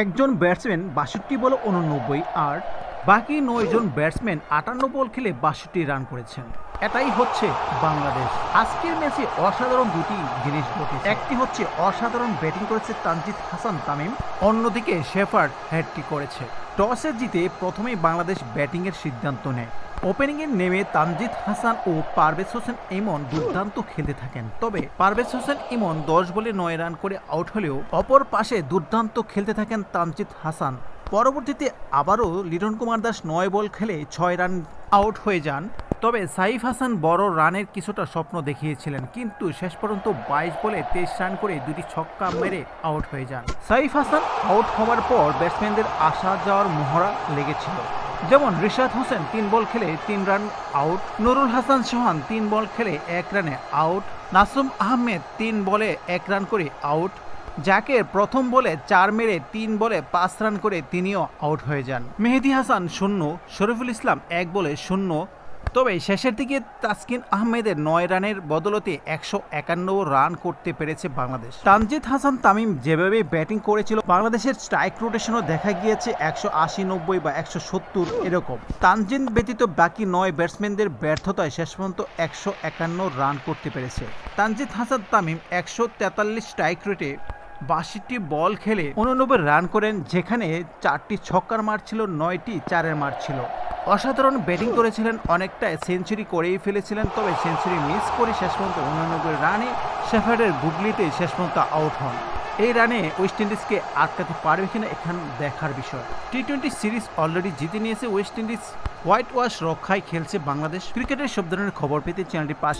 একজন ব্যাটসম্যান বাষট্টি বল উননব্বই আর বাকি নয়জন ব্যাটসম্যান আটান্ন বল খেলে বাষট্টি রান করেছেন। এটাই হচ্ছে বাংলাদেশ। আজকের ম্যাচে অসাধারণ দুটি জিনিস ঘটেছে। একটি হচ্ছে অসাধারণ ব্যাটিং করেছে তানজিদ হাসান তামিম, অন্যদিকে শেফার্ড হ্যাটটি করেছে। টসে জিতে প্রথমেই বাংলাদেশ ব্যাটিংয়ের সিদ্ধান্ত নেয়। ওপেনিংয়ে নেমে তানজিদ হাসান ও পারভেজ হোসেন ইমন দুর্দান্ত খেলতে থাকেন। তবে পারভেজ হোসেন ইমন দশ বলে নয় রান করে আউট হলেও অপর পাশে দুর্দান্ত খেলতে থাকেন তানজিদ হাসান। পরবর্তীতে আবারও লিটন কুমার দাস নয় বল খেলে ছয় রান আউট হয়ে যান। তবে সাইফ হাসান বড় রানের কিছুটা স্বপ্ন দেখিয়েছিলেন, কিন্তু শেষ পর্যন্ত বাইশ বলে তেইশ রান করে দুটি ছক্কা মেরে আউট হয়ে যান। সাইফ হাসান আউট হওয়ার পর ব্যাটসম্যানদের আসা যাওয়ার মোহরা লেগেছিল। যেমন রিশাদ হোসেন তিন বল খেলে তিন রান আউট, নুরুল হাসান সোহান তিন বল খেলে এক রানে আউট, নাসুম আহমেদ তিন বলে এক রান করে আউট যাকে প্রথম বলে চার মেরে তিন বলে পাঁচ রান করে তিনিও আউট হয়ে যান। মেহেদি হাসান শূন্য, শরীফুল ইসলাম এক বলে শূন্য তবে শেষের দিকে তাসকিন আহমেদের নয় রানের বদলতে একশো একান্ন রান করতে পেরেছে বাংলাদেশ। তানজিদ হাসান তামিম যেভাবে ব্যাটিং করেছিল, বাংলাদেশের স্ট্রাইক রোটেশনও দেখা গিয়েছে একশো আশি নব্বই বা একশো সত্তর এরকম। তানজিদ ব্যতীত বাকি নয় ব্যাটসম্যানদের ব্যর্থতায় শেষ পর্যন্ত একশো একান্ন রান করতে পেরেছে। তানজিদ হাসান তামিম একশো তেতাল্লিশ স্ট্রাইক রেটে বাষট্টি বল খেলে উননব্বই রান করেন, যেখানে চারটি ছক্কার মার ছিল, নয়টি চারের মার ছিল। অসাধারণ ব্যাটিং করেছিলেন, অনেকটা সেঞ্চুরি করেই ফেলেছিলেন, তবে সেঞ্চুরি মিস করে শেষ পর্যন্ত উনানব্বই রানে শেফার্ডের গুগলিতে শেষ পর্যন্ত আউট হন। এই রানে ওয়েস্ট ইন্ডিজকে আটকাতে পারবে কিনা এখান দেখার বিষয়। টি টোয়েন্টি সিরিজ অলরেডি জিতে নিয়েছে ওয়েস্ট ইন্ডিজ, হোয়াইট ওয়াশ রক্ষায় খেলছে বাংলাদেশ। ক্রিকেটের সব ধরনের খবর পেতে চ্যানেলটি পাশ